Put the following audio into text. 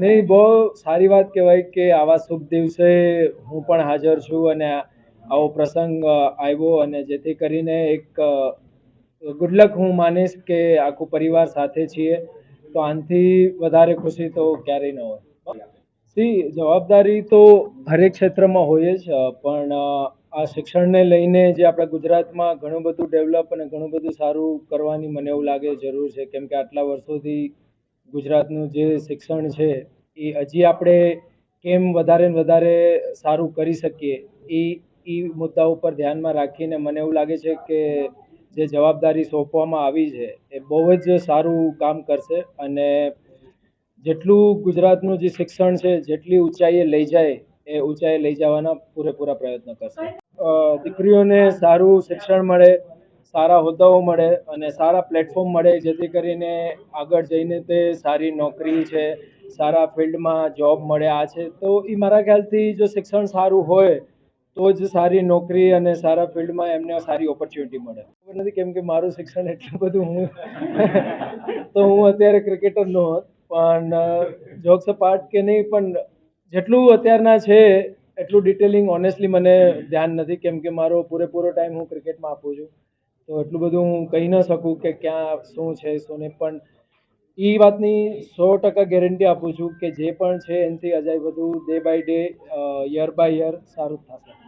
નહીં, બહુ સારી વાત કહેવાય કે આવા શુભ દિવસે હું પણ હાજર છું અને આવો પ્રસંગ આવ્યો અને જેથી કરીને એક ગુડલક હું માનીશ કે આખું પરિવાર સાથે છીએ. તો આનાથી વધારે ખુશી તો ક્યારેય ન હોય. સી, જવાબદારી તો હરેક ક્ષેત્રમાં હોય જ પણ આ શિક્ષણને લઈને જે આપણા ગુજરાતમાં ઘણું બધું ડેવલપ અને ઘણું બધું સારું કરવાની મને એવું લાગે જરૂર છે. કેમ કે આટલા વર્ષોથી ગુજરાતનું જે શિક્ષણ છે, એ હજી આપણે કેમ વધારે ને વધારે સારું કરી શકીએ, એ એ મુદ્દા ઉપર ધ્યાનમાં રાખીને મને એવું લાગે છે કે જે જવાબદારી સોંપવામાં આવી છે, એ બહુ જ સારું કામ કરશે અને જેટલું ગુજરાતનું જે શિક્ષણ છે, જેટલી ઊંચાઈએ લઈ જાય, એ ઊંચાઈએ લઈ જવાના પૂરેપૂરા પ્રયત્ન કરશે. દીકરીઓને સારું શિક્ષણ મળે સારા હોદ્દાઓ મળે અને સારા પ્લેટફોર્મ મળે, જેથી કરીને આગળ જઈને તે સારી નોકરી છે, સારા ફિલ્ડમાં જોબ મળે આ છે. તો એ મારા ખ્યાલથી જો શિક્ષણ સારું હોય, તો જ સારી નોકરી અને સારા ફિલ્ડમાં એમને સારી ઓપોર્ચ્યુનિટી મળે. ખબર નથી કેમ કે મારું શિક્ષણ એટલું બધું હું તો હું અત્યારે ક્રિકેટર ન પણ જોક્સ પાર્ટ કે નહીં, પણ જેટલું અત્યારના છે, એટલું ડિટેલિંગ ઓનેસ્ટલી મને ધ્યાન નથી, કેમ કે મારો પૂરેપૂરો ટાઈમ હું ક્રિકેટમાં આપું છું. તો એટલું બધું હું કહી ન શકું કે ક્યાં, શું છે, શું નહીં. પણ એ વાતની સો ટકા ગેરંટી આપું છું કે જે પણ છે એનાથી અજાય બધું day by day year by year સારું થશે.